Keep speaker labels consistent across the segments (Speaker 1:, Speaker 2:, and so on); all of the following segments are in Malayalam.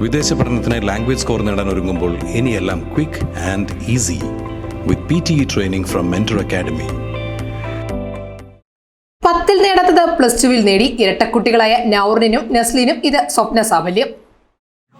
Speaker 1: വിദേശ പഠനത്തിന് ലാംഗ്വേജ് സ്കോർ നേടാൻ ഒരുങ്ങുമ്പോൾ ഇനിയെല്ലാം quick and easy with P T E training from mentor academy
Speaker 2: പത്തിൽ നേടാത്തത് പ്ലസ് ടുവിൽ നേടി ഇരട്ടക്കുട്ടികളായ നൌറിനും നസ്ലിനും ഇത് സ്വപ്ന സാഫല്യം.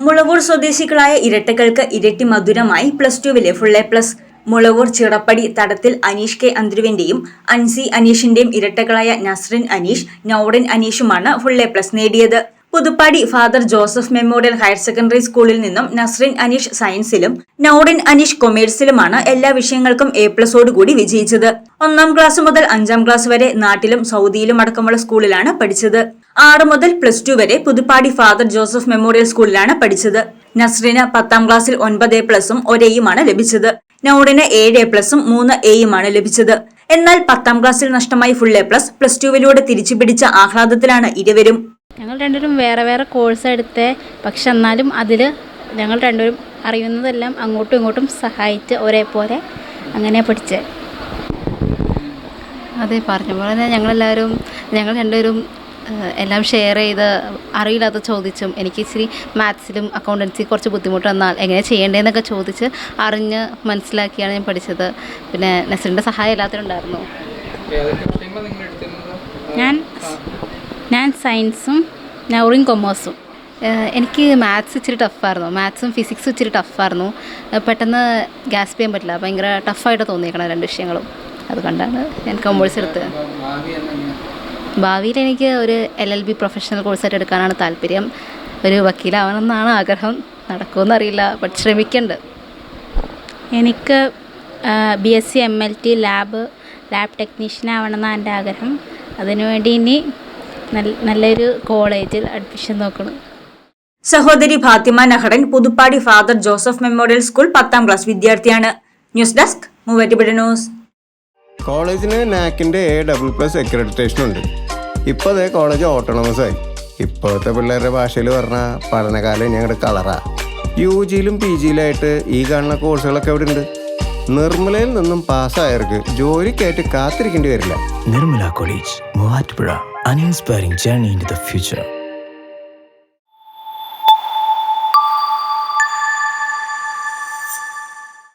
Speaker 3: മുളവൂർ സ്വദേശികളായ ഇരട്ടകൾക്ക് ഇരട്ടി മധുരമായി plus ടുവിലെ full A plus Mulavoor Chirappady Thadathil Aneesh K അന്ദ്രുവിന്റെയും Ansi അനീഷിന്റെയും ഇരട്ടകളായ നസ്രിൻ അനീഷ് നൌറിൻ അനീഷുമാണ് ഫുൾ എ പ്ലസ് നേടിയത്. Puthuppady father Joseph memorial higher secondary സ്കൂളിൽ നിന്നും നസ്രിൻ അനീഷ് സയൻസിലും നൌറിൻ അനീഷ് കൊമേഴ്സിലുമാണ് എല്ലാ വിഷയങ്ങൾക്കും എ പ്ലസോടുകൂടി വിജയിച്ചത്. ഒന്നാം ക്ലാസ് മുതൽ അഞ്ചാം ക്ലാസ് വരെ നാട്ടിലും സൗദിയിലും അടക്കമുള്ള സ്കൂളിലാണ് പഠിച്ചത്. ആറ് മുതൽ പ്ലസ് ടു വരെ പുതുപ്പാടി ഫാദർ ജോസഫ് മെമ്മോറിയൽ സ്കൂളിലാണ് പഠിച്ചത്. നസ്രിന് പത്താം ക്ലാസ്സിൽ ഒൻപത് എ പ്ലസും ഒരേയുമാണ് ലഭിച്ചത്. നൌറിന് ഏഴ് എ പ്ലസും മൂന്ന് എയുമാണ് ലഭിച്ചത്. എന്നാൽ പത്താം ക്ലാസ്സിൽ നഷ്ടമായി ഫുൾ എ പ്ലസ് പ്ലസ് ടുവിലൂടെ തിരിച്ചുപിടിച്ച ആഹ്ലാദത്തിലാണ് ഇരുവരും.
Speaker 4: ഞങ്ങൾ രണ്ടുപേരും വേറെ വേറെ കോഴ്സ് എടുത്തേ. പക്ഷെ എന്നാലും അതിൽ ഞങ്ങൾ രണ്ടുപേരും അറിയുന്നതെല്ലാം അങ്ങോട്ടും ഇങ്ങോട്ടും സഹായിച്ച് ഒരേപോലെ അങ്ങനെ പഠിച്ചേ.
Speaker 5: അതെ പറഞ്ഞ പോലെ തന്നെ ഞങ്ങളെല്ലാവരും ഞങ്ങൾ രണ്ടുപേരും എല്ലാം ഷെയർ ചെയ്ത് അറിയില്ലാത്ത ചോദിച്ചും എനിക്ക് ഇച്ചിരി മാത്സിലും അക്കൗണ്ടൻസി കുറച്ച് ബുദ്ധിമുട്ട് വന്നാൽ എങ്ങനെ ചെയ്യേണ്ടതെന്നൊക്കെ ചോദിച്ച് അറിഞ്ഞ് മനസ്സിലാക്കിയാണ് ഞാൻ പഠിച്ചത്. പിന്നെ നെസറിന്റെ സഹായം എല്ലാത്തിനുണ്ടായിരുന്നു
Speaker 4: ഞാൻ ഞാൻ സയൻസും നൗറിൻ കൊമേഴ്സും.
Speaker 5: എനിക്ക് മാത്സ് ഇച്ചിരി ടഫായിരുന്നു. മാത്സും ഫിസിക്സും ഇച്ചിരി ടഫായിരുന്നു. പെട്ടെന്ന് ഗ്യാസ് ചെയ്യാൻ പറ്റില്ല. ഭയങ്കര ടഫായിട്ട് തോന്നിയേക്കണം രണ്ട് വിഷയങ്ങളും. അതുകൊണ്ടാണ് ഞാൻ കൊമേഴ്സ് എടുത്തത്. ഭാവിയിൽ എനിക്ക് ഒരു എൽ എൽ ബി പ്രൊഫഷണൽ കോഴ്സായിട്ട് എടുക്കാനാണ് താല്പര്യം. ഒരു വക്കീലാവണമെന്നാണ് ആഗ്രഹം. നടക്കുമെന്നറിയില്ല ബട്ട് ശ്രമിക്കുന്നുണ്ട്.
Speaker 4: എനിക്ക് B S C M L T lab lab technician ആവണമെന്നാണ് എന്റെ ആഗ്രഹം. അതിനുവേണ്ടി ഇനി നല്ലൊരു കോളേജിൽ അഡ്മിഷൻ നോക്കണം.
Speaker 3: സഹോദരി Fathima Nahran Puthuppady father Joseph memorial school പത്താം ക്ലാസ് വിദ്യാർത്ഥിയാണ്. News desk Muvattupuzha news.
Speaker 6: കോളേജിന് നാക്കിന്റെ എ ഡബിൾ പ്ലസ് അക്രഡിറ്റേഷൻ ഉണ്ട്. ഇപ്പോൾ അതേ കോളേജ് ഓട്ടോണമസ് ആയി. ഇപ്പോഴത്തെ പിള്ളേരുടെ ഭാഷയിൽ പറഞ്ഞാൽ പഠനകാലം ഞങ്ങളുടെ കളറാ. യു ജിയിലും പി ജിയിലായിട്ട് ഈ കാണുന്ന കോഴ്സുകളൊക്കെ ഇവിടെ ഉണ്ട് നിർമ്മലയിൽ നിന്നും പാസ്സായവർക്ക് ജോലിക്കായിട്ട് കാത്തിരിക്കേണ്ടി വരില്ല.
Speaker 7: Nirmala college Muvatpura, an inspiring journey into the future.